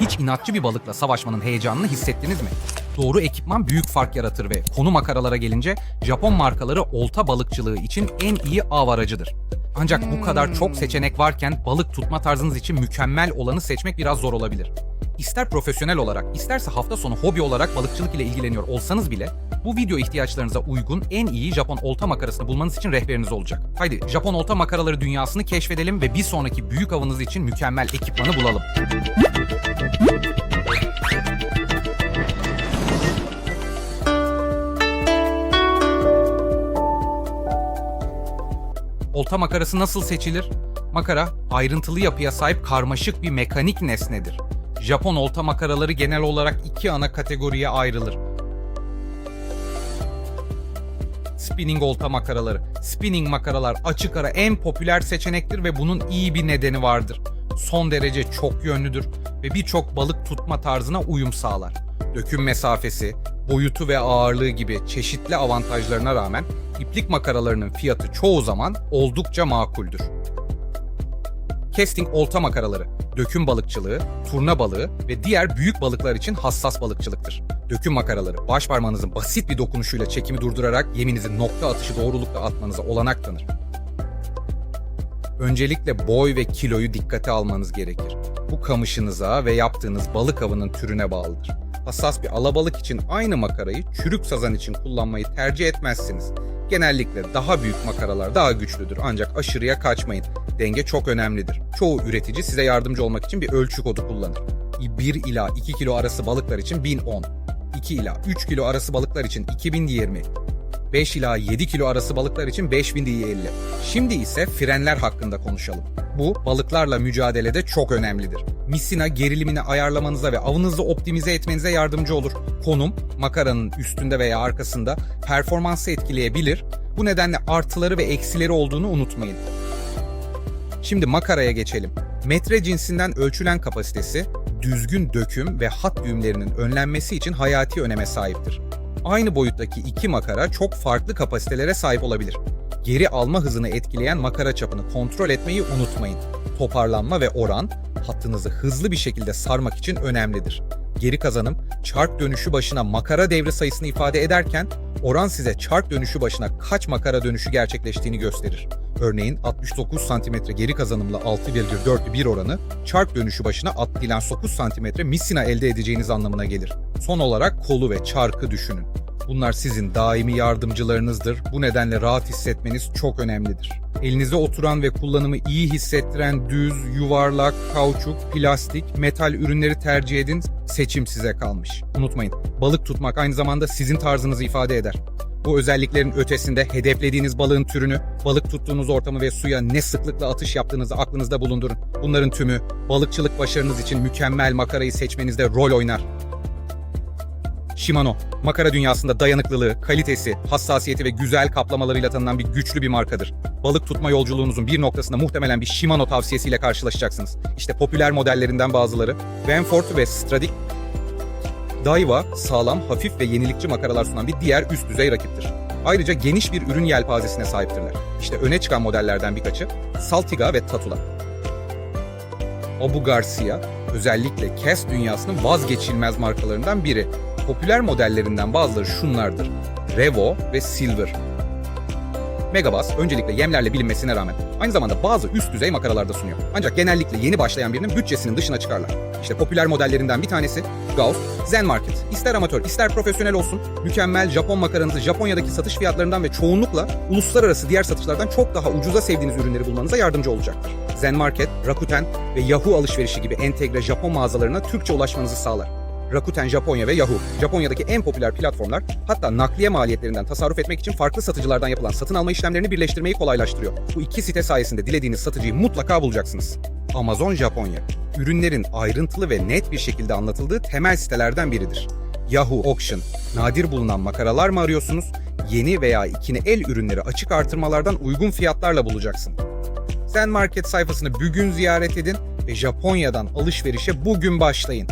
Hiç inatçı bir balıkla savaşmanın heyecanını hissettiniz mi? Doğru ekipman büyük fark yaratır ve konu makaralara gelince Japon markaları olta balıkçılığı için en iyi av aracıdır. Ancak bu kadar çok seçenek varken balık tutma tarzınız için mükemmel olanı seçmek biraz zor olabilir. İster profesyonel olarak, isterse hafta sonu hobi olarak balıkçılık ile ilgileniyor olsanız bile bu video ihtiyaçlarınıza uygun en iyi Japon olta makarasını bulmanız için rehberiniz olacak. Haydi Japon olta makaraları dünyasını keşfedelim ve bir sonraki büyük avınız için mükemmel ekipmanı bulalım. Olta makarası nasıl seçilir? Makara, ayrıntılı yapıya sahip karmaşık bir mekanik nesnedir. Japon olta makaraları genel olarak iki ana kategoriye ayrılır. Spinning olta makaraları. Spinning makaralar açık ara en popüler seçenektir ve bunun iyi bir nedeni vardır. Son derece çok yönlüdür ve birçok balık tutma tarzına uyum sağlar. Döküm mesafesi, boyutu ve ağırlığı gibi çeşitli avantajlarına rağmen iplik makaralarının fiyatı çoğu zaman oldukça makuldür. Casting olta makaraları, döküm balıkçılığı, turna balığı ve diğer büyük balıklar için hassas balıkçılıktır. Döküm makaraları, baş parmağınızın basit bir dokunuşuyla çekimi durdurarak yeminizi nokta atışı doğrulukla atmanıza olanak tanır. Öncelikle boy ve kiloyu dikkate almanız gerekir. Bu kamışınıza ve yaptığınız balık avının türüne bağlıdır. Hassas bir alabalık için aynı makarayı çürük sazan için kullanmayı tercih etmezsiniz. Genellikle daha büyük makaralar daha güçlüdür ancak aşırıya kaçmayın. Denge çok önemlidir. Çoğu üretici size yardımcı olmak için bir ölçü kodu kullanır. 1 ila 2 kilo arası balıklar için 1010, 2 ila 3 kilo arası balıklar için 2020, 5 ila 7 kilo arası balıklar için 5050. Şimdi ise frenler hakkında konuşalım. Bu balıklarla mücadelede çok önemlidir. Misina gerilimini ayarlamanıza ve avınızı optimize etmenize yardımcı olur. Konum makaranın üstünde veya arkasında performansı etkileyebilir. Bu nedenle artıları ve eksileri olduğunu unutmayın. Şimdi makaraya geçelim. Metre cinsinden ölçülen kapasitesi, düzgün döküm ve hat düğümlerinin önlenmesi için hayati öneme sahiptir. Aynı boyuttaki iki makara çok farklı kapasitelere sahip olabilir. Geri alma hızını etkileyen makara çapını kontrol etmeyi unutmayın. Toparlanma ve oran, hattınızı hızlı bir şekilde sarmak için önemlidir. Geri kazanım, çark dönüşü başına makara devre sayısını ifade ederken, oran size çark dönüşü başına kaç makara dönüşü gerçekleştiğini gösterir. Örneğin 69 cm geri kazanımla 6,4'lü bir oranı, çark dönüşü başına atlayan 9 cm misina elde edeceğiniz anlamına gelir. Son olarak kolu ve çarkı düşünün. Bunlar sizin daimi yardımcılarınızdır. Bu nedenle rahat hissetmeniz çok önemlidir. Elinize oturan ve kullanımı iyi hissettiren düz, yuvarlak, kauçuk, plastik, metal ürünleri tercih edin. Seçim size kalmış. Unutmayın, balık tutmak aynı zamanda sizin tarzınızı ifade eder. Bu özelliklerin ötesinde hedeflediğiniz balığın türünü, balık tuttuğunuz ortamı ve suya ne sıklıkla atış yaptığınızı aklınızda bulundurun. Bunların tümü balıkçılık başarınız için mükemmel makarayı seçmenizde rol oynar. Shimano, makara dünyasında dayanıklılığı, kalitesi, hassasiyeti ve güzel kaplamalarıyla tanınan bir güçlü bir markadır. Balık tutma yolculuğunuzun bir noktasında muhtemelen bir Shimano tavsiyesiyle karşılaşacaksınız. İşte popüler modellerinden bazıları, Vanfort ve Stradic Daiwa sağlam, hafif ve yenilikçi makaralar sunan bir diğer üst düzey rakiptir. Ayrıca geniş bir ürün yelpazesine sahiptirler. İşte öne çıkan modellerden birkaçı Saltiga ve Tatula. Abu Garcia özellikle Cass dünyasının vazgeçilmez markalarından biri. Popüler modellerinden bazıları şunlardır. Revo ve Silver. Megabass öncelikle yemlerle bilinmesine rağmen aynı zamanda bazı üst düzey makaralarda sunuyor. Ancak genellikle yeni başlayan birinin bütçesinin dışına çıkarlar. İşte popüler modellerinden bir tanesi Gauss Zen Market. İster amatör ister profesyonel olsun mükemmel Japon makaranızı Japonya'daki satış fiyatlarından ve çoğunlukla uluslararası diğer satışlardan çok daha ucuza sevdiğiniz ürünleri bulmanıza yardımcı olacaktır. Zen Market, Rakuten ve Yahoo alışverişi gibi entegre Japon mağazalarına Türkçe ulaşmanızı sağlar. Rakuten Japonya ve Yahoo, Japonya'daki en popüler platformlar, hatta nakliye maliyetlerinden tasarruf etmek için farklı satıcılardan yapılan satın alma işlemlerini birleştirmeyi kolaylaştırıyor. Bu iki site sayesinde dilediğiniz satıcıyı mutlaka bulacaksınız. Amazon Japonya, ürünlerin ayrıntılı ve net bir şekilde anlatıldığı temel sitelerden biridir. Yahoo Auction, nadir bulunan makaralar mı arıyorsunuz? Yeni veya ikine el ürünleri açık artırmalardan uygun fiyatlarla bulacaksın. Zen Market sayfasını bugün ziyaret edin ve Japonya'dan alışverişe bugün başlayın.